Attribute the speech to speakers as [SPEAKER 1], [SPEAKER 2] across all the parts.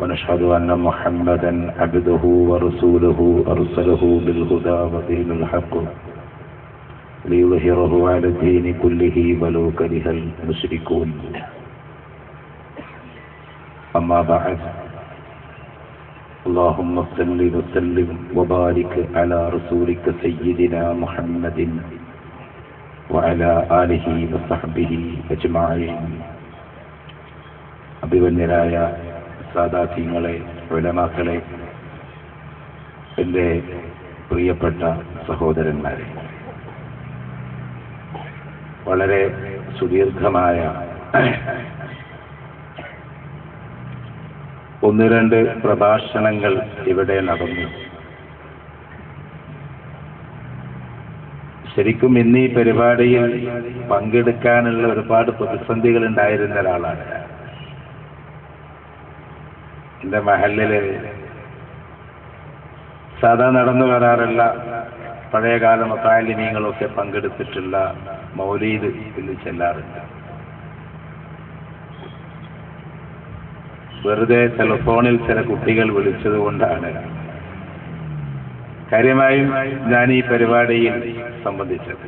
[SPEAKER 1] ونشهد أن محمدا عبده ورسوله أرسله بالهدى ودين الحق ليظهره على الدين كله ولو كره المشركون أما بعد اللهم صل وسلم وبارك على رسولك سيدنا محمد وعلى آله وصحبه أجمعين അഭിവന്യരായ സാദാത്യങ്ങളെ ഉലമാക്കളെ എന്റെ പ്രിയപ്പെട്ട സഹോദരന്മാരെ വളരെ സുദീർഘമായ ഒന്ന് രണ്ട് പ്രഭാഷണങ്ങൾ ഇവിടെ നടന്നു ശരിക്കും ഇന്ന് ഈ പരിപാടിയിൽ പങ്കെടുക്കാനുള്ള ഒരുപാട് പ്രതിസന്ധികൾ ഉണ്ടായിരുന്ന ഒരാളാണ് ഞാൻ. എന്റെ മഹലിൽ സാധാ നടന്നു വരാറുള്ള പഴയകാല മത്താലിനീങ്ങളൊക്കെ പങ്കെടുത്തിട്ടുള്ള മൗലീദ് ഇന്ന് ചെല്ലാറുണ്ട്. വെറുതെ ടെലിഫോണിൽ ചില കുട്ടികൾ വിളിച്ചത് കൊണ്ടാണ്. കാര്യമായും ഞാൻ ഈ പരിപാടിയിൽ സംബന്ധിച്ചത്.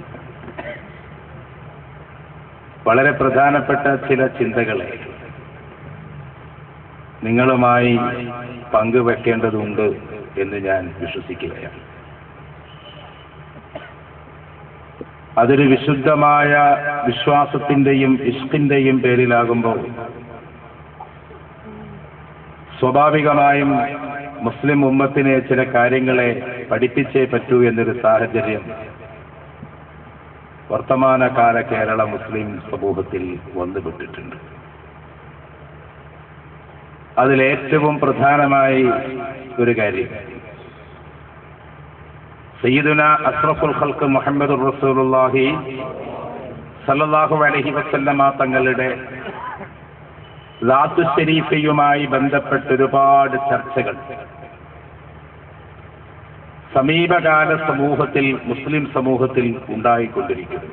[SPEAKER 1] വളരെ പ്രധാനപ്പെട്ട ചില ചിന്തകളെ നിങ്ങളുമായി പങ്കുവെക്കേണ്ടതുണ്ട് എന്ന് ഞാൻ വിശ്വസിക്കുകയാണ്. അതൊരു വിശുദ്ധമായ വിശ്വാസത്തിന്റെയും ഇഷ്കിന്റെയും പേരിലാകുമ്പോൾ സ്വാഭാവികമായും മുസ്ലിം ഉമ്മത്തിനെ ചില കാര്യങ്ങളെ പഠിപ്പിച്ചേ പറ്റൂ എന്നൊരു സാഹചര്യം വർത്തമാനകാല കേരള മുസ്ലിം സമൂഹത്തിൽ വന്നുപെട്ടിട്ടുണ്ട്. അതിലേറ്റവും പ്രധാനമായി ഒരു കാര്യം. സയ്യിദുന അഷ്റഫുൽ ഖൽക്ക് മുഹമ്മദ് റസൂലുള്ളാഹി സല്ലല്ലാഹു അലൈഹി വസല്ലമ തങ്ങളുടെ ലാത്തു ഷെരീഫയുമായി ബന്ധപ്പെട്ട് ഒരുപാട് ചർച്ചകൾ. സമീപകാല സമൂഹത്തിൽ മുസ്ലിം സമൂഹത്തിൽ ഉണ്ടായിക്കൊണ്ടിരിക്കുന്നു.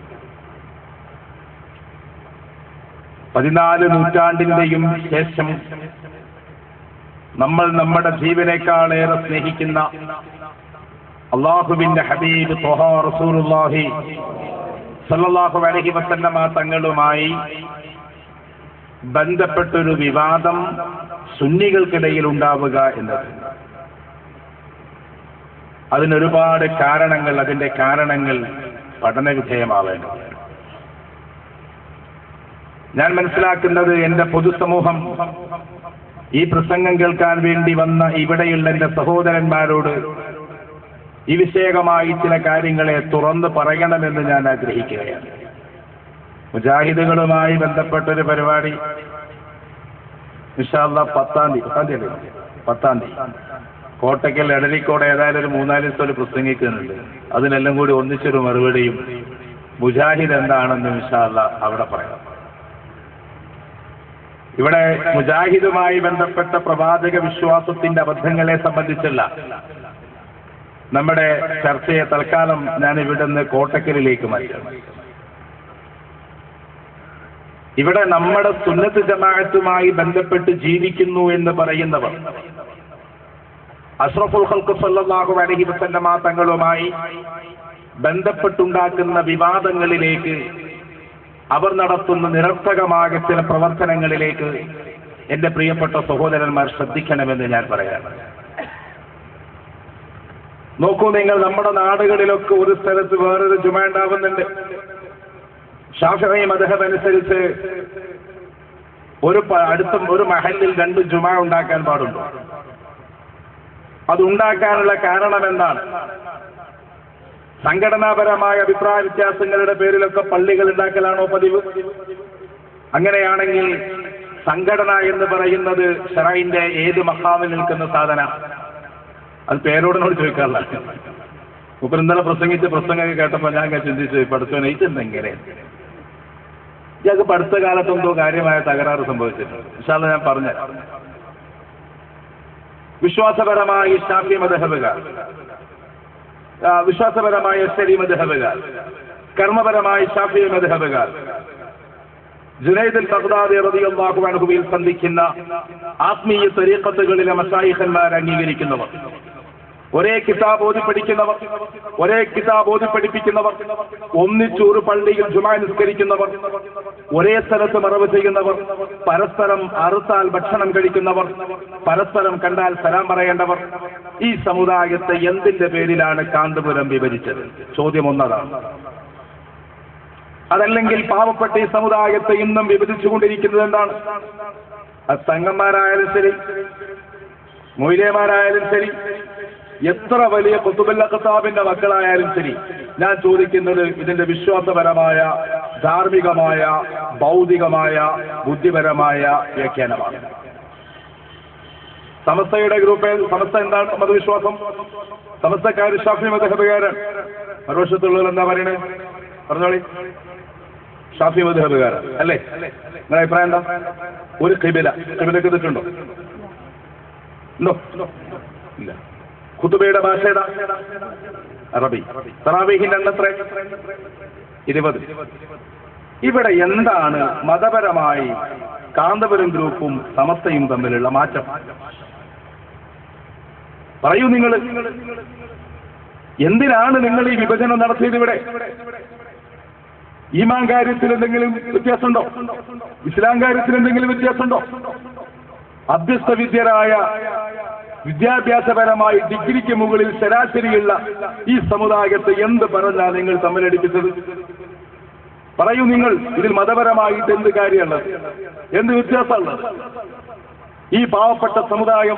[SPEAKER 1] പതിനാല് നൂറ്റാണ്ടിന്റെയും ശേഷം നമ്മൾ നമ്മുടെ ജീവനേക്കാളേറെ സ്നേഹിക്കുന്ന അള്ളാഹുവിന്റെ ഹബീബ് റസൂലുള്ളാഹി സല്ലല്ലാഹു അലൈഹി വസല്ലമ തങ്ങളുമായി ബന്ധപ്പെട്ടൊരു വിവാദം സുന്നികൾക്കിടയിൽ ഉണ്ടാവുക എന്നത്. അതിനൊരുപാട് കാരണങ്ങൾ അതിന്റെ കാരണങ്ങൾ പഠനവിധേയമാവേണ്ടതുണ്ട്. ഞാൻ മനസ്സിലാക്കുന്നത് എന്റെ പൊതുസമൂഹം ഈ പ്രസംഗം കേൾക്കാൻ വേണ്ടി വന്ന ഇവിടെയുള്ള എന്റെ സഹോദരന്മാരോട് ഈ വിഷയകമായി ചില കാര്യങ്ങളെ തുറന്നു പറയണമെന്ന് ഞാൻ ആഗ്രഹിക്കുകയാണ്. മുജാഹിദുകളുമായി ബന്ധപ്പെട്ടൊരു പരിപാടി വിശാല പത്താം തീയതി പത്താം തീയതി? പത്താം തീയതി. കോട്ടയ്ക്കൽ എടലിക്കോട് ഏതായാലും ഒരു മൂന്നാൽ ദിവസം ഒരു പ്രസംഗിക്കുന്നുണ്ട്. അതിനെല്ലാം കൂടി ഒന്നിച്ചൊരു മറുപടിയും മുജാഹിദ് എന്താണെന്ന് വിശാല അവിടെ പറയാം. ഇവിടെ മുജാഹിദുമായി ബന്ധപ്പെട്ട പ്രവാചക വിശ്വാസത്തിന്റെ അബദ്ധങ്ങളെ സംബന്ധിച്ചല്ല. നമ്മുടെ ചർച്ചയെ തൽക്കാലം ഞാൻ ഇവിടുന്ന് കോട്ടക്കലിലേക്ക് മാറ്റാം ഇവിടെ നമ്മുടെ സുന്നത്ത് ജമാഅത്തുമായി ബന്ധപ്പെട്ട് ജീവിക്കുന്നു എന്ന് പറയുന്നവർ അഷ്റഫുൽ ഖൽക്ക് സല്ലല്ലാഹു അലൈഹി വസല്ലമ തങ്ങളുമായി ബന്ധപ്പെട്ടുണ്ടാക്കുന്ന വിവാദങ്ങളിലേക്ക് അവർ നടത്തുന്ന നിരർത്ഥകമായ ചില പ്രവർത്തനങ്ങളിലേക്ക് എന്റെ പ്രിയപ്പെട്ട സഹോദരന്മാർ ശ്രദ്ധിക്കണമെന്ന് ഞാൻ പറയാം നോക്കൂ നിങ്ങൾ നമ്മുടെ നാടുകളിലൊക്കെ ഒരു സ്ഥലത്ത് വേറൊരു ജുമ ഉണ്ടാവുന്നുണ്ട് മധബ് അനുസരിച്ച് ഒരു അടുത്ത ഒരു മഹലിൽ രണ്ട് ജുമ ഉണ്ടാക്കാൻ പാടുണ്ടോ. അതുണ്ടാക്കാനുള്ള കാരണം എന്താണ് സംഘടനാപരമായ അഭിപ്രായ വ്യത്യാസങ്ങളുടെ പേരിലൊക്കെ പള്ളികൾ ഉണ്ടാക്കലാണോ പതിവ്? അങ്ങനെയാണെങ്കിൽ സംഘടന എന്ന് പറയുന്നത് ഷറൈന്റെ ഏത് മഹാമിൽ നിൽക്കുന്ന സാധന? അത് പേരോടിനോട് ചോദിക്കാറില്ല. മുപ്പർ ഇന്നലെ പ്രസംഗിച്ച് പ്രസംഗമൊക്കെ കേട്ടപ്പോൾ ഞാൻ ചിന്തിച്ചു പഠിച്ചവനെ ഇതെന്തെങ്ങനെ ഇയാൾക്ക് പഠിത്ത കാലത്തെന്തോ കാര്യമായ തകരാറ് സംഭവിച്ചിട്ടുണ്ട്. വിശാല ഞാൻ പറഞ്ഞു വിശ്വാസപരമായി ഷാഫി മദഹബുകാർ ആ, വിശ്വാസപരമായ ശരി മദഹബുകാർ കർമ്മപരമായ ഷാഫി മദഹബുകാർ ജുനൈദുൽ ബഗ്ദാദി റളിയല്ലാഹു അൻഹുവിൽ സന്ധിക്കുന്ന ആത്മീയ തരീഖത്തുകളിലെ മസായിഹന്മാർ അംഗീകരിക്കുന്നവർ. ഒരേ കിതാബ് ഓതി പഠിക്കുന്നവർ ഒരേ കിതാബ് ഓതി പഠിപ്പിക്കുന്നവർ ഒന്നിച്ചൂറ് പള്ളിയിൽ ജുമാ നിസ്കരിക്കുന്നവർ ഒരേ സ്ഥലത്ത് മറവ് ചെയ്യുന്നവർ പരസ്പരം അറുത്താൽ ഭക്ഷണം കഴിക്കുന്നവർ പരസ്പരം കണ്ടാൽ സലാം പറയേണ്ടവർ ഈ സമുദായത്തെ എന്തിന്റെ പേരിലാണ് കാന്തപുരം വിഭജിച്ചത്? ചോദ്യം ഒന്നതാണ്. അതല്ലെങ്കിൽ പാവപ്പെട്ട ഈ സമുദായത്തെ ഇന്നും വിഭജിച്ചുകൊണ്ടിരിക്കുന്നത് എന്താണ്? അത് സംഘന്മാരായാലും ശരി മൊയിലേമാരായാലും ശരി എത്ര വലിയ കുത്തുബല്ല കത്താബിന്റെ മക്കളായാലും ശരി ഞാൻ ചോദിക്കുന്നത് ഇതിന്റെ വിശ്വാസപരമായ ധാർമ്മികമായ ഭൗതികമായ ബുദ്ധിപരമായ വ്യാഖ്യാനമാണ്. സമസ്തയുടെ ഗ്രൂപ്പിൽ സമസ്ത എന്താണ് മതവിശ്വാസം? സമസ്തക്കാർ ഷാഫി മതഹബുകാരൻ മറുവശത്തുള്ളവർ എന്താ പറയണേ? പറഞ്ഞോളി. ഷാഫി മതഹബുകാരൻ അല്ലേ? നിങ്ങളുടെ അഭിപ്രായം എന്താ? ഒരു കിബില കിബിലക്ക് ഇതിട്ടുണ്ടോ? ഉണ്ടോ? ഇല്ല. ഖുതുബയുടെ ഭാഷ ഏതാ? അറബി. തറാവീഹിന്റെ എണ്ണം ഇരുപത്. ഇവിടെ എന്താണ് മതപരമായി കാന്തപുരം ഗ്രൂപ്പും സമസ്തയും തമ്മിലുള്ള മാറ്റം? പറയൂ നിങ്ങൾ എന്തിനാണ് നിങ്ങൾ ഈ വിഭജനം നടത്തിയത് ഇവിടെ? ഈമാൻ കാര്യത്തിൽ എന്തെങ്കിലും വ്യത്യാസമുണ്ടോ? ഇസ്ലാം കാര്യത്തിൽ എന്തെങ്കിലും വ്യത്യാസമുണ്ടോ? അഭ്യസ്ത വിദ്യരായ വിദ്യാഭ്യാസപരമായി ഡിഗ്രിക്ക് മുകളിൽ ശരാശരിയുള്ള ഈ സമുദായത്തെ എന്ത് പറഞ്ഞാ നിങ്ങൾ തമ്മിലടിപ്പിച്ചത്? പറയൂ നിങ്ങൾ ഇതിൽ മതപരമായിട്ട് എന്ത് കാര്യമുള്ളത് എന്ത് വ്യത്യാസമുള്ളത് ഈ പാവപ്പെട്ട സമുദായം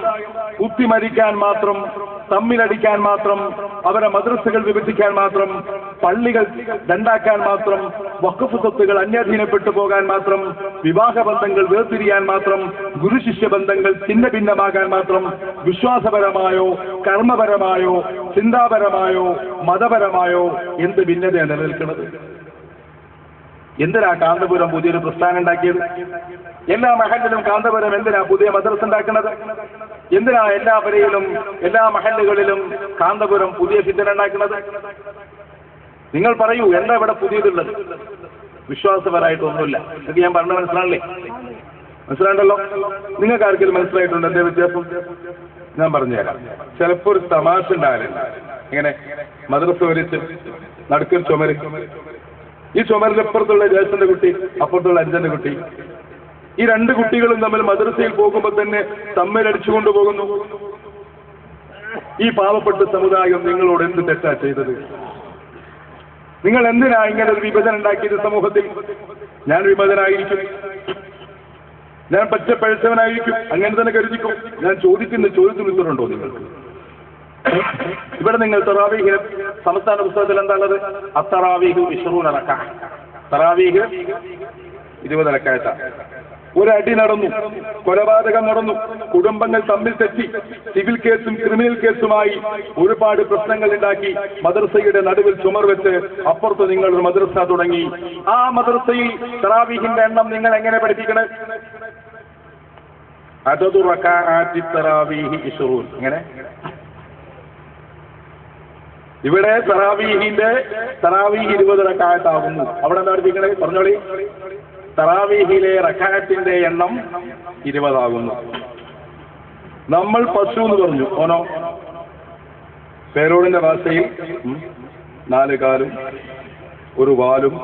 [SPEAKER 1] കുത്തിമരിക്കാൻ മാത്രം തമ്മിലടിക്കാൻ മാത്രം അവരെ മദ്രസകൾ വിഭജിക്കാൻ മാത്രം പള്ളികൾ രണ്ടാക്കാൻ മാത്രം വഖഫ് സ്വത്തുകൾ അന്യാധീനപ്പെട്ടു പോകാൻ മാത്രം വിവാഹ ബന്ധങ്ങൾ വേർതിരിയാൻ മാത്രം ഗുരുശിഷ്യ ബന്ധങ്ങൾ ഛിന്ന ഭിന്നമാകാൻ മാത്രം വിശ്വാസപരമായോ കർമ്മപരമായോ ചിന്താപരമായോ മതപരമായോ എന്ത് ഭിന്നതയാണ് നിലനിൽക്കുന്നത്? എന്തിനാ കാന്തപുരം പുതിയൊരു പ്രസ്ഥാനം ഉണ്ടാക്കിയത്? എല്ലാ മഹല്ലിലും കാന്തപുരം എന്തിനാ പുതിയ മദ്രസ ഉണ്ടാക്കുന്നത്? എന്തിനാ എല്ലാ പരയിലും എല്ലാ മഹല്ലുകളിലും കാന്തപുരം പുതിയ ചിന്തന ഉണ്ടാക്കുന്നത്? നിങ്ങൾ പറയൂ എന്താ ഇവിടെ പുതിയതുള്ളത്? വിശ്വാസപരമായിട്ടൊന്നുമില്ല. ഇത് ഞാൻ പറഞ്ഞ മനസ്സിലാണല്ലേ മനസ്സിലാണ്ടല്ലോ നിങ്ങൾക്ക് ആർക്കെങ്കിലും മനസ്സിലായിട്ടുണ്ട് എന്തേ വ്യത്യാസം? ഞാൻ പറഞ്ഞുതരാം. ചിലപ്പോൾ ഒരു തമാശ ഉണ്ടാകലുണ്ട് ഇങ്ങനെ മദ്രസ വലിച്ച് നടുക്കൊരു ചുമര്. ഈ ചുമരിലപ്പുറത്തുള്ള ജേഷന്റെ കുട്ടി അപ്പുറത്തുള്ള അഞ്ചന്റെ കുട്ടി ഈ രണ്ട് കുട്ടികളും തമ്മിൽ മദ്രസയിൽ പോകുമ്പോൾ തന്നെ തമ്മിലടിച്ചുകൊണ്ട് പോകുന്നു. ഈ പാവപ്പെട്ട സമുദായം നിങ്ങളോട് എന്ത് തെറ്റാ ചെയ്തത്? നിങ്ങൾ എന്തിനാ ഇങ്ങനെ ഒരു വിഭജനം ഉണ്ടാക്കിയത് സമൂഹത്തിൽ? ഞാൻ വിഭജനായിരിക്കും ഞാൻ പച്ചപ്പഴച്ചവനായിരിക്കും. അങ്ങനെ തന്നെ കരുതിക്കും. ഞാൻ ചോദിക്കുന്ന ചോദ്യത്തിന് ഉത്തരവുണ്ടോ നിങ്ങൾക്ക്? ഇവിടെ നിങ്ങൾ തറാവീഹിന് സംസ്ഥാന പുസ്തകത്തിൽ എന്താണുള്ളത്? അത്തറാവീഹ് വിഷ്ണു നടക്കാം തറാവീഹ് ഇരുപത് ഒരടി നടന്നു. കൊലപാതകം നടന്നു. കുടുംബങ്ങൾ തമ്മിൽ തെറ്റി. സിവിൽ കേസും ക്രിമിനൽ കേസുമായി ഒരുപാട് പ്രശ്നങ്ങൾ ഉണ്ടാക്കി. മദ്രസയുടെ നടുവിൽ ചുമർ വെച്ച് അപ്പുറത്ത് നിങ്ങൾ ഒരു മദ്രസ തുടങ്ങി. ആ മദ്രസയിൽ തറാവീഹിന്റെ എണ്ണം നിങ്ങൾ എങ്ങനെ പഠിപ്പിക്കണേ? അതതു ഇവിടെ തറാവീഹിന്റെ തറാവീഹ് ഇരുപത് റക്കായത്താകുന്നു അവിടെ എന്താ പഠിപ്പിക്കണേ? പറഞ്ഞോളി. തറാവീഹിലെ റക്കായത്തിന്റെ എണ്ണം ഇരുപതാകുന്നു. നമ്മൾ പശു എന്ന് പറഞ്ഞു. ഓനോ? പേരോടിന്റെ ഭാഷയിൽ നാല് കാലും ഒരു വാലും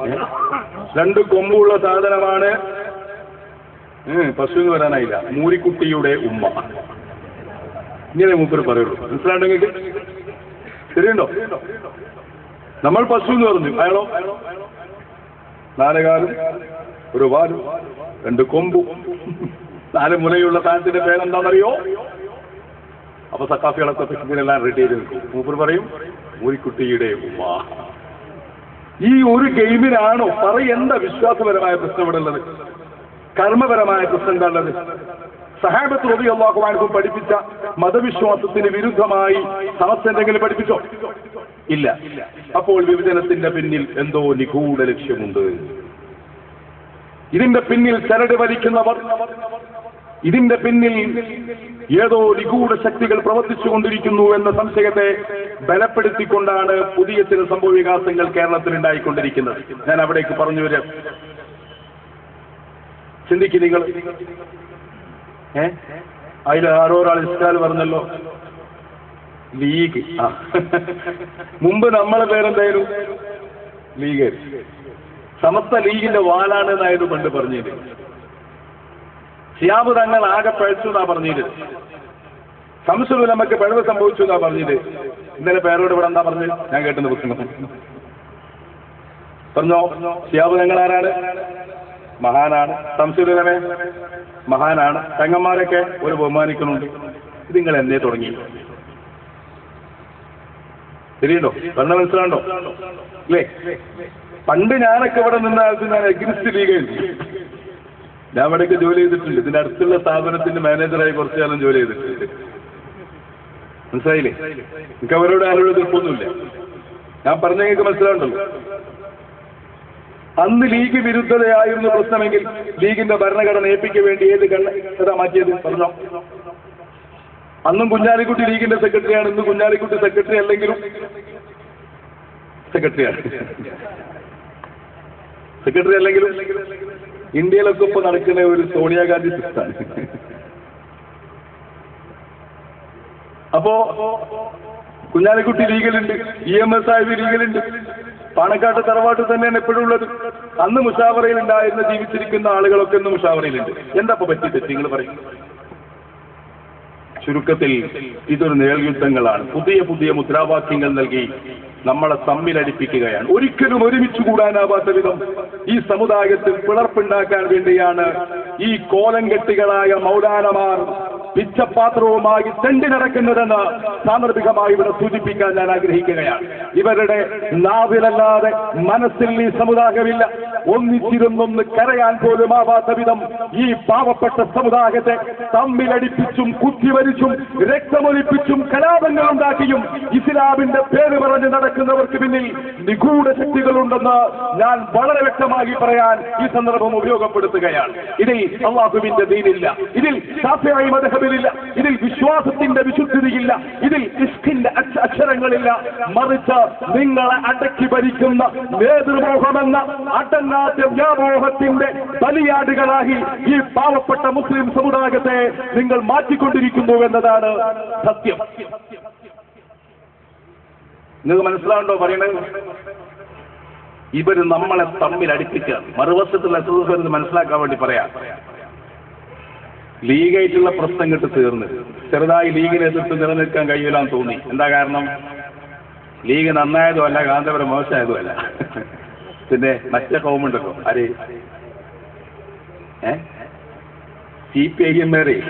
[SPEAKER 1] രണ്ട് കൊമ്പുള്ള സാധനമാണ് പശു എന്ന് വരാനായില്ല. മൂരിക്കുട്ടിയുടെ ഉമ്മ. ഇങ്ങനെ മൂപ്പര് പറയുള്ളൂ. മനസ്സിലാണ്ടെങ്കിൽ ശരിയുണ്ടോ? നമ്മൾ പശു എന്ന് പറഞ്ഞു. അയാളോ? നാലുകാലും ഒരു വാലും രണ്ട് കൊമ്പും. നാല് മുലയുള്ള സാധനത്തിന്റെ പേരെന്താണെന്നറിയോ? അപ്പൊ സക്കാഫികളൊക്കെ ഇതിനെല്ലാം റെഡി ചെയ്ത് നിൽക്കും മൂപ്പർ പറയും ഊരിക്കുട്ടിയുടെ ഉമ്മ. ഈ ഒരു ഗെയിമിനാണോ പറ എന്താ വിശ്വാസപരമായ പ്രശ്നം ഇവിടെ ഉള്ളത് കർമ്മപരമായ പ്രശ്നം എന്താ ഉള്ളത് സഹാബത്ത് റബി അള്ളാഹുമാർക്കും പഠിപ്പിച്ച മതവിശ്വാസത്തിന് വിരുദ്ധമായി സമസ്ത എന്തെങ്കിലും പഠിപ്പിച്ചോ? ഇല്ല. അപ്പോൾ വിഭജനത്തിന്റെ പിന്നിൽ എന്തോ നിഗൂഢ ലക്ഷ്യമുണ്ട്. ഇതിന്റെ പിന്നിൽ ചരട് വലിക്കുന്നവർ ഇതിന്റെ പിന്നിൽ ഏതോ നിഗൂഢ ശക്തികൾ പ്രവർത്തിച്ചുകൊണ്ടിരിക്കുന്നു എന്ന സംശയത്തെ ബലപ്പെടുത്തിക്കൊണ്ടാണ് പുതിയ ചില സംഭവ വികാസങ്ങൾ കേരളത്തിൽ ഉണ്ടായിക്കൊണ്ടിരിക്കുന്നത്. ഞാൻ അവിടേക്ക് പറഞ്ഞു വരാം. ചിന്തിക്കു നിങ്ങൾ. ഏ? അതിൽ ആരോ ഒരാൾ ഇസ്കാൽ പറഞ്ഞല്ലോ. ലീഗ്. ആ. മുമ്പ് നമ്മളെ പേരെന്തായാലും? ലീഗ് സമസ്ത ലീഗിന്റെ വാലാണ് എന്നായിരുന്നു പണ്ട് പറഞ്ഞത് സിയാബ് തങ്ങൾ ആകെ പഴച്ചു എന്നാ പറഞ്ഞത് സംസുലു നമുക്ക് പിഴവ് സംഭവിച്ചു എന്നാ പറഞ്ഞത് ഇന്നലെ പേരോട് ഇവിടെ എന്താ പറഞ്ഞത് ഞാൻ കേട്ടെന്ന് പുസ്തകം പറഞ്ഞോ സിയാബ് തങ്ങൾ ആരാണ്? മഹാനാണ്. സംസുലമേ മഹാനാണ്. തങ്ങന്മാരൊക്കെ ഒരു ബഹുമാനിക്കുന്നുണ്ട്. ഇത് നിങ്ങൾ എന്നെ തുടങ്ങി. ശരിയുണ്ടോ? പറഞ്ഞ മനസ്സിലാണ്ടോ അല്ലേ പണ്ട് ഞാനൊക്കെ ഇവിടെ നിന്ന ഞാൻ എഗ്രിസ്റ്റ് ലീഗായിരുന്നു ഞാൻ ഇവിടെയൊക്കെ ജോലി ചെയ്തിട്ടുണ്ട്. ഇതിന്റെ അടുത്തുള്ള സ്ഥാപനത്തിന്റെ മാനേജറായി കുറച്ചു കാലം ജോലി ചെയ്തിട്ടുണ്ട്. മനസ്സിലായില്ലേ? എനിക്ക് അവരോട് ആരോട് എതിർപ്പൊന്നുമില്ല. ഞാൻ പറഞ്ഞ നിങ്ങൾക്ക് മനസ്സിലാവുണ്ടല്ലോ അന്ന് ലീഗ് വിരുദ്ധതയായിരുന്നു പ്രശ്നമെങ്കിൽ ലീഗിന്റെ ഭരണഘടന ഏൽപ്പിക്കാൻ വേണ്ടി ഏത് കണ്ണ മാറ്റിയത്? പറഞ്ഞോ. അന്നും കുഞ്ഞാലിക്കുട്ടി ലീഗിന്റെ സെക്രട്ടറിയാണ് ഇന്ന് കുഞ്ഞാലിക്കുട്ടി സെക്രട്ടറി അല്ലെങ്കിലും സെക്രട്ടറിയാണ് സെക്രട്ടറി അല്ലെങ്കിലും ഇന്ത്യയിലൊക്കെ ഇപ്പൊ നടക്കുന്ന ഒരു സോണിയാഗാന്ധി സിസ്റ്റാണ് അപ്പോ കുഞ്ഞാലിക്കുട്ടി ലീഗലുണ്ട് ഇ എം എസ് ആയത് ലീഗലുണ്ട്. പാണക്കാട്ട് തറവാട്ട് തന്നെയാണ് എപ്പോഴും ഉള്ളത്. അന്ന് മുഷാവറയിൽ ഉണ്ടായിരുന്ന ജീവിച്ചിരിക്കുന്ന ആളുകളൊക്കെ ഇന്ന് മുഷാവറയിലുണ്ട്. എന്താ ഇപ്പൊ പറ്റി തെറ്റി നിങ്ങൾ പറയും? ചുരുക്കത്തിൽ ഇതൊരു നേർയുദ്ധങ്ങളാണ്. പുതിയ പുതിയ മുദ്രാവാക്യങ്ങൾ നൽകി നമ്മളെ തമ്മിലടിപ്പിക്കുകയാണ്. ഒരിക്കലും ഒരുമിച്ച് കൂടാനാവാത്ത വിധം ഈ സമുദായത്തിൽ പിളർപ്പുണ്ടാക്കാൻ വേണ്ടിയാണ് ഈ കോലം കെട്ടികളായ മൗലാനമാർ പിച്ചപാത്രവുമായി തെണ്ടി നടക്കുന്നതെന്ന് സാന്ദർഭികമായി ഇവിടെ സൂചിപ്പിക്കാൻ ഞാൻ ആഗ്രഹിക്കുകയാണ്. ഇവരുടെ നാവിലല്ലാതെ മനസ്സിൽ ഈ സമുദായമില്ല. ഒന്നിച്ചിരുന്നൊന്ന് കരയാൻ പോലും ആവാത്ത വിധം ഈ പാവപ്പെട്ട സമുദായത്തെ തമ്മിലടിപ്പിച്ചും കുത്തിവരിച്ചും രക്തമൊലിപ്പിച്ചും കലാപങ്ങൾ ഉണ്ടാക്കിയും ഇസ്ലാമിന്റെ പേര് പറഞ്ഞ് നടക്കുന്നവർക്ക് പിന്നിൽ നിഗൂഢ ശക്തികളുണ്ടെന്ന് ഞാൻ വളരെ വ്യക്തമായി പറയാൻ ഈ സന്ദർഭം ഉപയോഗപ്പെടുത്തുകയാണ്. ഇതിൽ അള്ളാഹുവിന്റെ ദീനില്ല. ഇതിൽ ഷാഫിയായി മതഹബിലില്ല ഇതിൽ വിശ്വാസത്തിന്റെ വിശുദ്ധിയില്ല ഇതിൽ ഇഷ്കിന്റെ അക്ഷരങ്ങളില്ല. മറിച്ച് നിങ്ങളെ അടക്കി ഭരിക്കുന്ന നേതൃമോഹമെന്ന അടങ്ങാത്ത വ്യാമോഹത്തിന്റെ ബലിയാടുകളായി ഈ പാവപ്പെട്ട മുസ്ലിം സമുദായത്തെ നിങ്ങൾ മാറ്റിക്കൊണ്ടിരിക്കുന്നു എന്നതാണ് സത്യം. നിങ്ങൾക്ക് മനസ്സിലാവുണ്ടോ പറയണത്? ഇവർ നമ്മളെ തമ്മിൽ അടുപ്പിക്കുക മറുവശത്തുള്ള മനസ്സിലാക്കാൻ വേണ്ടി പറയാം. ലീഗായിട്ടുള്ള പ്രശ്നം കിട്ടി തീർന്ന്. ചെറുതായി ലീഗിനെ എതിർത്ത് നിലനിൽക്കാൻ കഴിയില്ലാന്ന് തോന്നി. എന്താ കാരണം? ലീഗ് നന്നായതും അല്ല കാന്തപുരം മോശമായതും അല്ല. പിന്നെ മറ്റേ കോമുണ്ടല്ലോ ആര്? ഏ? സി പി ഐ എം മേറി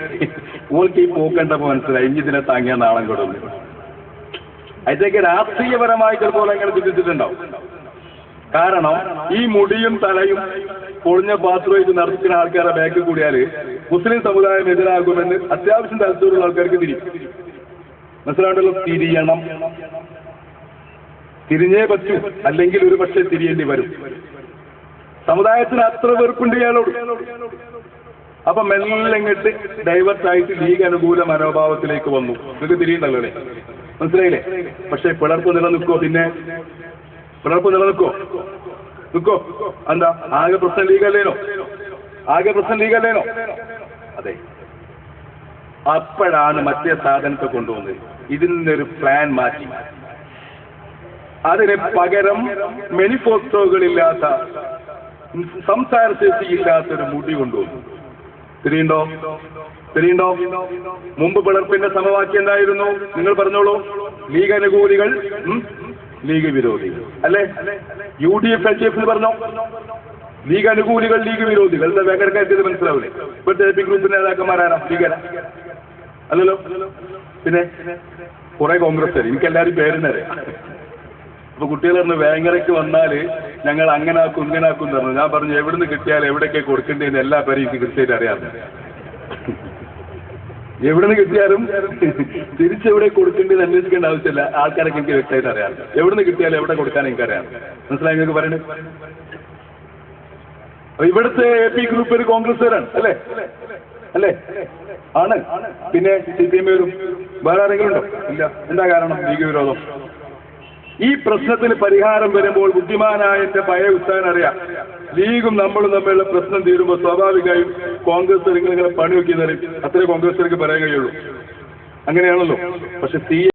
[SPEAKER 1] ഓൾക്ക് ഈ പോക്കണ്ടപ്പോ മനസ്സിലായി. ഇനി ഇതിനെ താങ്ങിയ നാളം കൊടുന്നു അതിലേക്ക് രാഷ്ട്രീയപരമായി ചിലപ്പോൾ എങ്ങനെ ചിന്തിച്ചിട്ടുണ്ടാവും. കാരണം ഈ മുടിയും തലയും പൊളിഞ്ഞ പാത്രം ഇത് നടത്തിക്കുന്ന ആൾക്കാരെ ബാക്കിൽ കൂടിയാൽ മുസ്ലിം സമുദായം എതിരാകുമെന്ന് അത്യാവശ്യം താല്പര്യമുള്ള ആൾക്കാർക്ക് തിരിയും മനസ്സിലാണ്ടല്ലോ തിരിയണം. തിരിഞ്ഞേ പറ്റൂ. അല്ലെങ്കിൽ ഒരു പക്ഷേ തിരിയേണ്ടി വരും. സമുദായത്തിന് അത്ര വെറുപ്പുണ്ട് ഇയാളോട്. അപ്പൊ മെല്ലെ ഡൈവേർട്ടായിട്ട് ആയിട്ട് ലീഗ് അനുകൂല മനോഭാവത്തിലേക്ക് വന്നു. നിങ്ങൾക്ക് തിരിയുണ്ടല്ലോ അല്ലേ? മനസ്സിലായില്ലേ? പക്ഷെ പിളർപ്പ് നിലനിൽക്കോ പിന്നെ? പിളർപ്പ് നിലനിൽക്കോ നിൽക്കോ. എന്താ? ആകെ പ്രശ്നം ലീഗല്ലേനോ? ആകെ പ്രശ്നം ലീഗല്ലേനോ? അതെ. അപ്പോഴാണ് മറ്റേ സാധനത്തെ കൊണ്ടുവന്നത്. ഇതിൽ നിന്നൊരു പ്ലാൻ മാറ്റി. അതിന് പകരം മെനിഫോസ്റ്റോകളില്ലാത്ത സംസാര ശേഷിയില്ലാത്തൊരു മുടി കൊണ്ടുവന്നു. തിരിയുണ്ടോ? തിരിയുണ്ടോ? മുമ്പ് പിളർപ്പിന്റെ സമവാക്യം എന്തായിരുന്നു? നിങ്ങൾ പറഞ്ഞോളൂ. ലീഗ് അനുകൂലികൾ ലീഗ് വിരോധികൾ അല്ലെ? U D F L D F പറഞ്ഞോ? ലീഗ് അനുകൂലികൾ ലീഗ് വിരോധികൾ. ഭയങ്കര കാര്യത്തിൽ മനസ്സിലാവില്ലേ ഇപ്പോഴത്തെ എ പി ഗ്രൂപ്പിന്റെ നേതാക്കന്മാരാണ്? ലീഗന അല്ലല്ലോ? പിന്നെ? കുറെ കോൺഗ്രസ് എനിക്ക് എല്ലാവരും പേരുന്നേരെ അപ്പൊ കുട്ടികൾ പറഞ്ഞു വേങ്ങരയ്ക്ക് വന്നാൽ
[SPEAKER 2] ഞങ്ങൾ അങ്ങനെ ആക്കും ഇങ്ങനെ പറഞ്ഞു. ഞാൻ പറഞ്ഞു എവിടുന്ന് കിട്ടിയാൽ എവിടേക്ക് കൊടുക്കേണ്ടതെന്ന് എല്ലാ പേരും എനിക്ക് കൃത്യമായിട്ട് അറിയാം നിന്ന് കിട്ടിയാലും തിരിച്ചെവിടെ കൊടുക്കേണ്ടത് അന്വേഷിക്കേണ്ട ആവശ്യമില്ല. ആൾക്കാരൊക്കെ എനിക്ക് വ്യക്തമായിട്ട് അറിയാം എവിടെ നിന്ന് കിട്ടിയാലും എവിടെ കൊടുക്കാൻ എനിക്ക് അറിയാം മനസ്സിലായി നിങ്ങൾക്ക് പറയണത് ഇവിടുത്തെ എ പി ഗ്രൂപ്പ് ഒരു കോൺഗ്രസ്സുകാരാണ് അല്ലേ? അല്ലേ? ആണ്. പിന്നെ സി പി എം വരും വേറെ ആരെങ്കിലും ഉണ്ടോ? ഇല്ല. എന്താ കാരണം? ലീഗ് വിരോധം. ഈ പ്രശ്നത്തിന് പരിഹാരം വരുമ്പോൾ ബുദ്ധിമാനായ എന്റെ പഴയ ഉത്തരൻ അറിയാം. ലീഗും നമ്മളും തമ്മിലുള്ള പ്രശ്നം തീരുമ്പോൾ സ്വാഭാവികമായും കോൺഗ്രസ് ഇങ്ങനെ പണി വെക്കുന്നവരും അത്രേ കോൺഗ്രസ്സുകാർക്ക് പറയാൻ കഴിയുള്ളൂ. അങ്ങനെയാണല്ലോ. പക്ഷെ സി